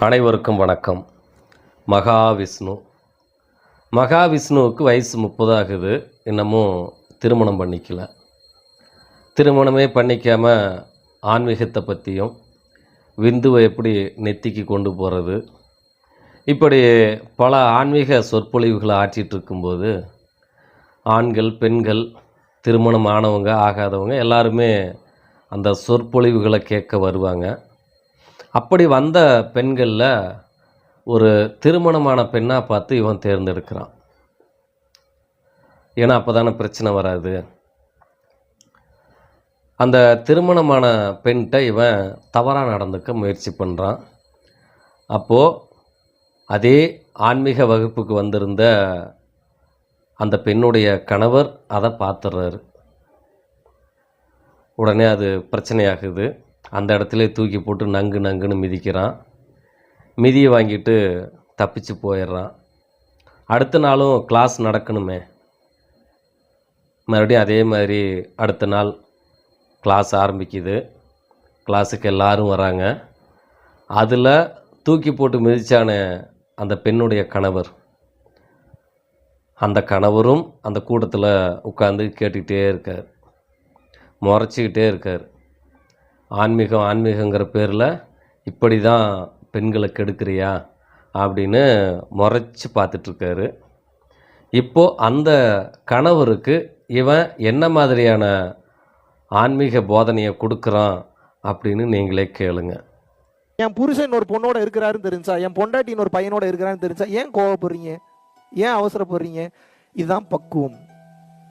அனைவருக்கும் வணக்கம். மகாவிஷ்ணு. மகாவிஷ்ணுவுக்கு வயசு முப்பதாகுது. இன்னமும் திருமணம் பண்ணிக்கல. திருமணமே பண்ணிக்காம ஆன்மீகத்தை பற்றியும் விந்துவை எப்படி நெத்திக்கு கொண்டு போகிறது இப்படி பல ஆன்மீக சொற்பொழிவுகளை ஆற்றிட்டுருக்கும்போது ஆண்கள் பெண்கள் திருமணம் ஆனவங்க ஆகாதவங்க எல்லாருமே அந்த சொற்பொழிவுகளை கேட்க வருவாங்க. அப்படி வந்த பெண்களில் ஒரு திருமணமான பெண்ணாக பார்த்து இவன் தேர்ந்தெடுக்கிறான். ஏன்னா அப்போ தானே பிரச்சனை வராது. அந்த திருமணமான பெண்கிட்ட இவன் தவறாக நடந்துக்க முயற்சி பண்ணுறான் அப்போது அதே ஆன்மீக வகுப்புக்கு வந்திருந்த அந்த பெண்ணுடைய கணவர் அதை பார்த்துடுறாரு உடனே அது பிரச்சனையாகுது. அந்த இடத்துல தூக்கி போட்டு நங்கு நங்குன்னு மிதிக்கிறான். மிதியை வாங்கிட்டு தப்பிச்சு போயிடுறான். அடுத்த நாளும் கிளாஸ் நடக்கணுமே. மறுபடியும் அதே மாதிரி அடுத்த நாள் கிளாஸ் ஆரம்பிக்குது. கிளாஸுக்கு எல்லாரும் வராங்க. அதில் தூக்கி போட்டு மிதித்தான அந்த பெண்ணுடைய கணவர். அந்த கணவரும் அந்த கூட்டத்தில் உட்காந்து கேட்டுக்கிட்டே இருக்கார். முறைச்சிக்கிட்டே இருக்கார். ஆன்மீகம் ஆன்மீகங்கிற பேரில் இப்படி தான் பெண்களை கெடுக்கிறியா அப்படின்னு முறைச்சி பார்த்துட்ருக்காரு. இப்போது அந்த கணவருக்கு இவன் என்ன மாதிரியான ஆன்மீக போதனையை கொடுக்குறான் அப்படின்னு நீங்களே கேளுங்க. என் புருஷன் ஒரு பொண்ணோட இருக்கிறாருன்னு தெரிஞ்சா என் பொண்டாட்டி ஒரு பையனோட இருக்கிறாருன்னு தெரிஞ்சா ஏன் கோவப்படுறீங்க? ஏன் அவசரப்படுறீங்க? இதுதான் பக்குவம்.